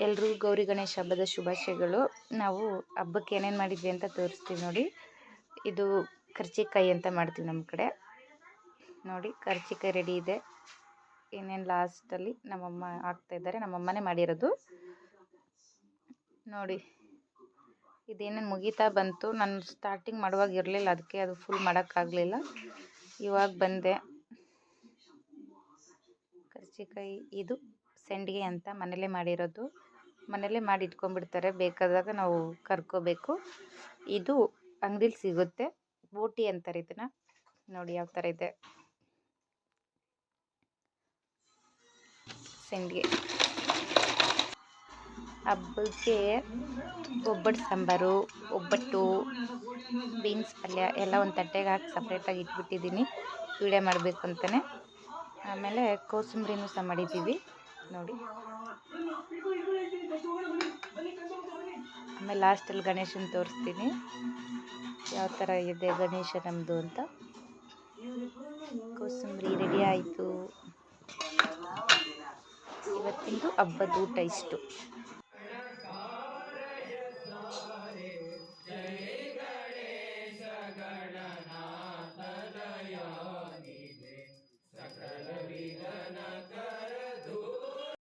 ಎಲ್ರಿಗೂ ಗೌರಿ ಗಣೇಶ ಹಬ್ಬದ ಶುಭಾಶಯಗಳು. ನಾವು ಹಬ್ಬಕ್ಕೆ ಏನೇನು ಮಾಡಿದ್ವಿ ಅಂತ ತೋರಿಸ್ತೀವಿ ನೋಡಿ. ಇದು ಕರ್ಜಿಕಾಯಿ ಅಂತ ಮಾಡ್ತೀವಿ ನಮ್ಮ ಕಡೆ. ನೋಡಿ ಕರ್ಜಿಕಾಯಿ ರೆಡಿ ಇದೆ. ಇನ್ನೇನು ಲಾಸ್ಟಲ್ಲಿ ನಮ್ಮಮ್ಮ ಹಾಕ್ತಾ ಇದ್ದಾರೆ. ನಮ್ಮಮ್ಮನೇ ಮಾಡಿರೋದು. ನೋಡಿ, ಇದೇನೇನು ಮುಗೀತಾ ಬಂತು. ನಾನು ಸ್ಟಾರ್ಟಿಂಗ್ ಮಾಡುವಾಗ ಇರಲಿಲ್ಲ, ಅದಕ್ಕೆ ಅದು ಫುಲ್ ಮಾಡೋಕ್ಕಾಗಲಿಲ್ಲ ಇವಾಗ ಬಂದೆ. ಕರ್ಜಿಕಾಯಿ ಇದು. ಸಂಡಿಗೆ ಅಂತ ಮನೆಯಲ್ಲೇ ಮಾಡಿರೋದು. ಮನೆಯಲ್ಲೇ ಮಾಡಿ ಇಟ್ಕೊಂಡ್ಬಿಡ್ತಾರೆ. ಬೇಕಾದಾಗ ನಾವು ಕರ್ಕೋಬೇಕು. ಇದು ಅಂಗಡಿಲಿ ಸಿಗುತ್ತೆ. ಬೋಟಿ ಅಂತಾರೆ ಇದನ್ನು. ನೋಡಿ ಯಾವ ಥರ ಇದೆ. ಸಂಡಿಗೆ. ಹಬ್ಬಕ್ಕೆ ಒಬ್ಬಟ್ಟು ಸಾಂಬಾರು, ಒಬ್ಬಟ್ಟು, ಬೀನ್ಸ್ ಪಲ್ಯ ಎಲ್ಲ ಒಂದು ತಟ್ಟೆಗೆ ಹಾಕಿ ಸಪ್ರೇಟಾಗಿ ಇಟ್ಬಿಟ್ಟಿದ್ದೀನಿ. ವೀಡಿಯೋ ಮಾಡಬೇಕು ಅಂತಲೇ ಆಮೇಲೆ ಕೋಸಂಬರಿನೂ ಸಹ ಮಾಡಿದ್ದೀವಿ. ನೋಡಿ. ಆಮೇಲೆ ಲಾಸ್ಟಲ್ಲಿ ಗಣೇಶನ ತೋರಿಸ್ತೀನಿ. ಯಾವ ಥರ ಇದೆ ಗಣೇಶ ನಮ್ಮದು ಅಂತ. ಕೋಸಂಬರಿ ರೆಡಿ ಆಯಿತು. ಇವತ್ತಿಂದು ಹಬ್ಬದ ಊಟ ಇಷ್ಟು.